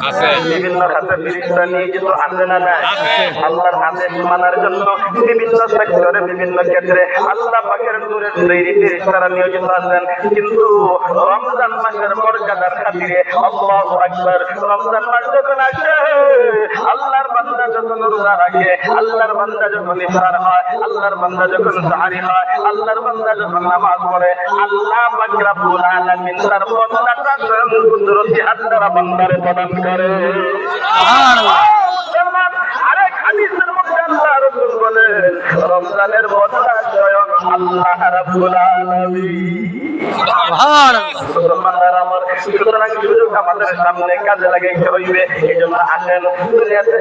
আছে। বিভিন্ন খাতে ফিরিস্তা নিয়োজিত আছে না নাই আছে। আল্লাহর আদেশ মানার জন্য বিভিন্ন সেক্টরে বিভিন্ন ক্ষেত্রে আল্লাহ পাকের নূরের তৈরি ফিরিস্তারা নিয়োজিত আছেন কিন্তু রমজান মাসের মর্যাদার খাতিরে আল্লাহু আকবার রমজান মাস যখন আসে আল্লাহর যখন রোজা রাখে আল্লাহর বান্দা যখন ইফতার হয় আল্লাহর বান্দা যখন সাহারি হয় আল্লাহর বান্দা যখন নামাজ পড়ে আল্লাহ পাক রব্বুল আলামিন তার বান্দাটা স্বয়ং কুদরতি হাত দ্বারা বান্দারে প্রদান করে। সুবহানাল্লাহ। আরেক হাদিসের মধ্যে আল্লাহ রাসূল বলেন রমজানের বদলা আল্লাহ রাব্বুল আলামিন। আমার সুতরাং আমাদের সামনে কাজে লাগাইতে হইবে এই জন্য আসেন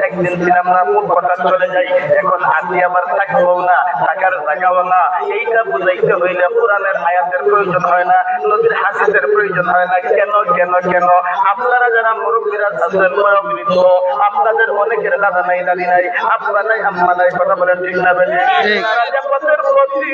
একদিন ছিলাম না মুখ কথা চলে যাই এখন আসি আবার থাকব না থাকার জায়গাও না এইটা বুঝাইতে হইলে কোরআনের আয়াতের প্রয়োজন হয় না নদীর হাসিদের প্রয়োজন হয় না কেন কেন কেন আপনারা যারা মুরব্বীরা আছেন বয়োবৃদ্ধ আপনাদের অনেকের দাদা নাই দাদি নাই নাই আম্মা নাই কথা বলেন ঠিক না পথের প্রতি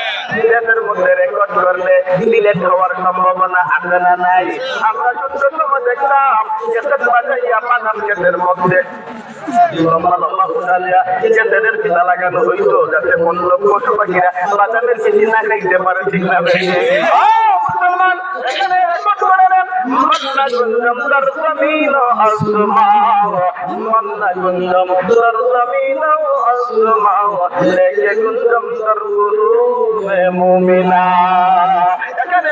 গান ডিলেটের মধ্যে রেকর্ড করলে ডিলেট হওয়ার সম্ভাবনা আছে না নাই? আমরা ছোট্ট সময় দেখলাম কেসেট বাজাইয়া বাদাম ক্ষেতের মধ্যে পিতা লাগানো হইতো যাতে বন্য পশু পাখিরা বাদামের খেতে না খাইতে পারে ঠিক না এখানে রেকর্ড করে নেন মন্না দর জমিন আসমাও মন্না দর এখানে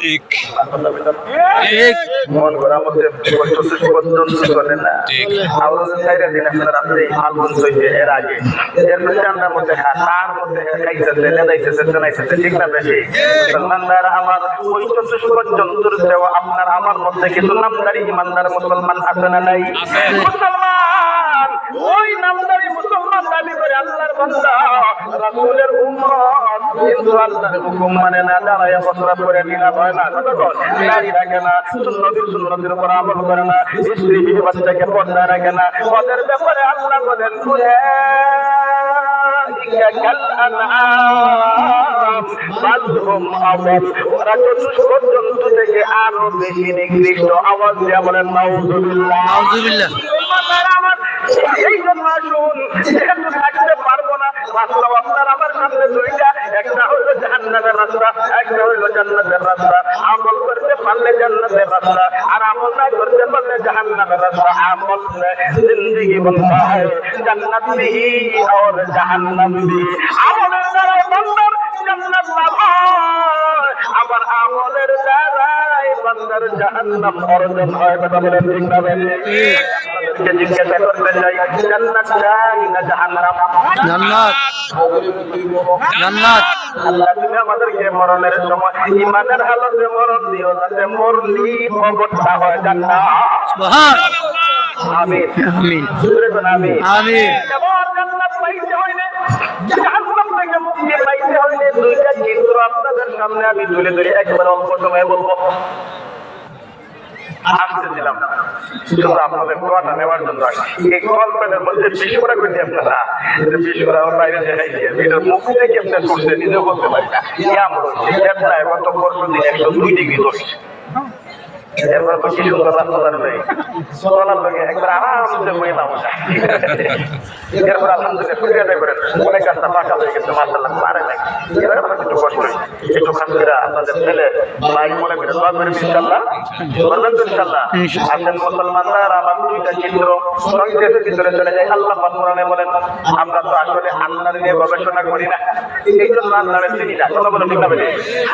ঠিক। ঠিক। মন করা চতুষ্পদ জন্তু চলে না। ঠিক। সাইডে দিন আপনার আপনি আগুন হইছে এর আগে। এর মধ্যে আমরা মধ্যে তার মধ্যে খাইতেছে লেদাইতেছে জানাইতেছে ঠিক না বেশি? মুসলমানরা আমার ওই চতুষ্পদ জন্তুর চেয়েও আপনার আমার মধ্যে কিছু নামদারি ইমানদার মুসলমান আছে না নাই? আছে। মুসলমান ওই নামদারি মুসলমান দাবি করে আল্লাহর বান্দা। রাসূলের উম্মত। কিন্তু আল্লাহর হুকুম মানে না দাঁড়ায় বসরা করে নিলা হয় না। কতক্ষণ? নারী রাখে না সুন্নতির সুন্নতির উপর আমল করে না স্ত্রী বাচ্চাকে পর্দা রাখে না। ওদের ব্যাপারে আল্লাহ বলেন কাল থেকে আরও বেশি নিকৃষ্ট। আওয়াজ দিয়া বলেন নাউজুবিল্লাহ। নাউজুবিল্লাহ। আমার এই জন্য আসুন, যেহেতু থাকতে পারব না, রাস্তা আপনার আমার সামনে দুইটা, একটা হইল জাহান্নামের রাস্তা, একটা হইল জান্নাতের রাস্তা। আমল করতে পারলে জান্নাতের রাস্তা, আর আমল না করতে পারলে জাহান্নামের রাস্তা। আমল জিন্দগি বলতে হয়। জান্নাত বিহি আর জাহান্নাম বিহি আমলের দ্বারা বান্দার জান্নাত লাভ আবার আমলের দ্বারাই বান্দার জাহান্নাম অর্জন হয়। কথা বলেন ঠিক না বেশি? জিজ্ঞাসা করতে চাই জান্নাত না জাহান্নাম? জান্নাত। জান্নাত। আল্লাহ তুমি আমাদেরকে মরণের সময় ইমানের হালতে মরণ দিও যাতে মরলি অবস্থা হয় জান্নাত। সুবহান। আমিন। আমিন। জোরে আমিন। আমিন। জান্নাত পাইতে হইলে জাহান্নাম থেকে মুক্তি পাইতে হইলে দুইটা চিত্র আপনাদের সামনে আমি তুলে ধরে। একবার অল্প সময় বলব। আসতেছিলাম শুধু আপনাদের কোয়াটা নেওয়ার জন্য। এই কল্পনার মধ্যে বিশ করে করছি আপনারা বিশ করে আমার বাইরে দেখাই দিয়ে মুখ থেকে আপনার করছে নিজেও বলতে পারি না। এমন চেতনা এখন তো পরশু দিন একশো দুই ডিগ্রি দোষ এরপর এবার আমার একটু কষ্ট হয়েছে একটু খান করে আল্লাহ আপনাদের ছেলে ভাই মনে করে দোয়া করেন ইনশাল্লাহ বলবেন তো ইনশাল্লাহ আসেন মুসলমানরা আর আমার দুইটা চিত্র সংক্ষেপের ভিতরে চলে যায়। আল্লাহ পাকুরানে বলেন আমরা তো আসলে আল্লাহ নিয়ে গবেষণা করি না। এই জন্য আল্লাহরে চিনি না। কথা বলে ঠিক না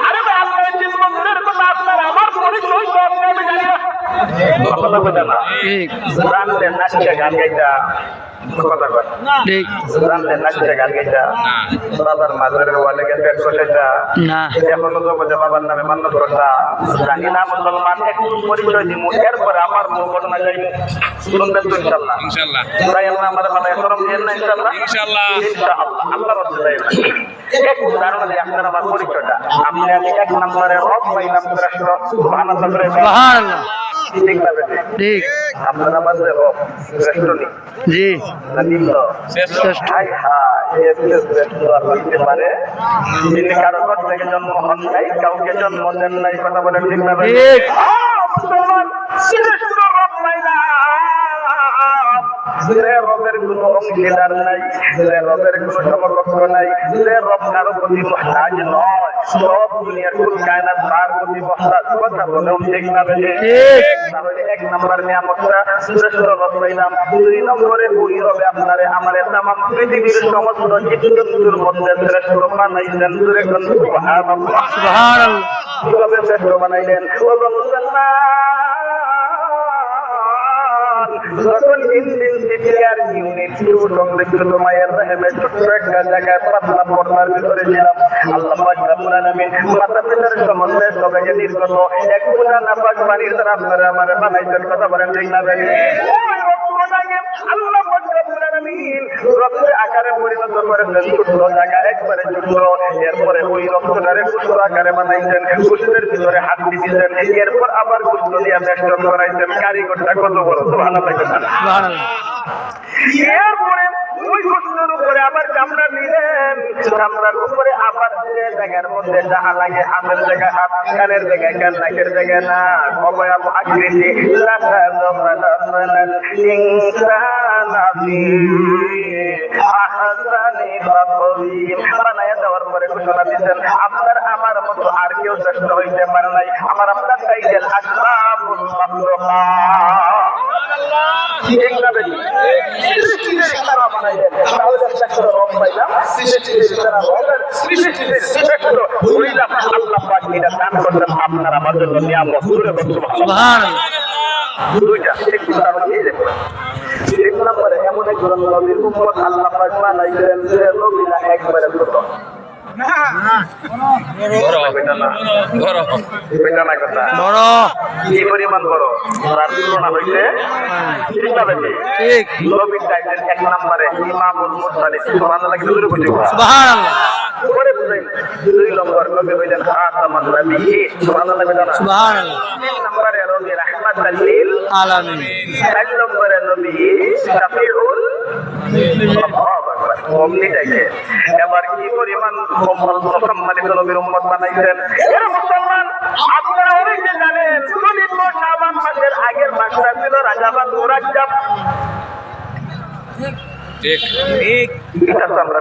আরে ভাই আল্লাহরে চিনবো কথা আপনার আমার পরিচয় তো আমি জানি না। কথা বলে না। ঠিক। গান কয় ঠিক। জানলেন নাচটা গান গাইটা বাবার মাজারের ওয়ালে গিয়ে পেট কষাইটা না। এখনও তো বলে বাবার নামে মান্য করতা জানি না মুসলমান একটু পরিচয় দিব এরপরে আমার মূল ঘটনা যাইব শুনবেন তো ইনশাল্লাহ। ইনশাল্লাহ। তাই আল্লাহ আমার এখনম দিয়েন না ইনশাল্লাহ। ইনশাল্লাহ ইনশাআল্লাহ আল্লাহ রব্বুল এক উদাহরণ দিয়ে আপনার আমার পরিচয়টা আপনি এক নম্বরে রব পাইলাম রাষ্ট্র সুবহানাল্লাহ সুবহানাল্লাহ। ঠিক আপনার রব শ্রেষ্ঠ জি। নিম্ন। শ্রেষ্ঠ। হাই হাই শ্রেষ্ঠ আর হইতে পারে। যিনি কারও ঘর থেকে জন্ম হন নাই কাউকে জন্ম দেন নাই কথা বলেন ঠিক না ঠিক। শ্রেষ্ঠ রব নাই না। যে রবের কোনো অংশীদার নাই যে রবের কোনো সমকক্ষ নাই যে রব কারও প্রতি মহতাজ নয়। সব দুনিয়ার কুল কায়নাত তার প্রতি মহতাজ কথা বলেও ঠিক না ঠিক। তাহলে এক নম্বর নিয়ামতটা শ্রেষ্ঠ রব পাইলাম দুই নম্বরে ওই রবে আপনারে আমারে তাম পৃথিবীর সমস্ত জীবজন্তুর মধ্যে শ্রেষ্ঠ বানাইলেন। দূরে কোন সুবহানাল্লাহ। সুবহানাল্লাহ কীভাবে শ্রেষ্ঠ বানাইলেন? ও মুসলমান যখন সিপিআর আল্লাহ পাক রব্বুল এক আপনারা আমার বানাইছেন কথা বলেন ঠিক না আকারে পরিণত করেছেন ছোট্ট জায়গা একবারে ছোট্ট এরপরে ওই রক্তটারে সুস্থ বানাইছেন কুষ্ঠের ভিতরে হাত দিয়েছেন এরপর আবার কুষ্ঠ দিয়ে বেষ্টন কারিগরটা কত বড় সুবহানাল্লাহ সুবহানাল্লাহ। এরপরে ওই কুষ্ঠের উপরে আবার চামড়া নিলেন চামড়ার উপরে আবার জায়গার মধ্যে যাহা লাগে হাতের জায়গায় হাত কানের জায়গায় কান নাকের জায়গায় না অবয়াব আকৃতি লাখা জমানাল ইনসানা তাকওয়িম বানায়া দেওয়ার পরে ঘোষণা দিচ্ছেন আপনার আমার মতো আর কেউ শ্রেষ্ঠ হইতে পারে নাই আমার আপনার টাইটেল আসরাফুল ঠিক না বেটি? সৃষ্টির তারা বানাইলেন। তাহলে শ্রেষ্ঠ রব পাইলাম। সৃষ্টির তারা রবের সৃষ্টির শ্রেষ্ঠ হইলাম। আল্লাহ পাক এটা দান করলেন আপনার আমার জন্য নিয়ামত। সুবহানাল্লাহ। দুইটা, একজন নবীর উম্মত আল্লাহ পাক বানাইলেন যে নবীরা একবারে ছোট। কি পরিমাণ বড় তার তুলনা হইতে ঠিক নবীর টাইটেল এক নম্বরে ইমামুল মুরসালিন সুবহানাল্লাহ। কি দূরে বুঝি সুবহানাল্লাহ। পরে বুঝাই দুই নম্বর নবী হইলেন খাতামান নবিয়্যিন সুবহানাল্লাহ। সুবহানাল্লাহ তিন নম্বরে নবী রাহমাতাল লিল আলামিন। চার নম্বরে নবী শাফিউল অমনিটাকে এবার কি পরিমাণ সম্মানিত নবীর উম্মত বানাইছেন? মুসলমান আপনারা অনেকে জানেন পবিত্র শাবান মাসের আগের মাসটা ছিল রাজাবান মুরাজ্জাব। ঠিক। ঠিক। আমরা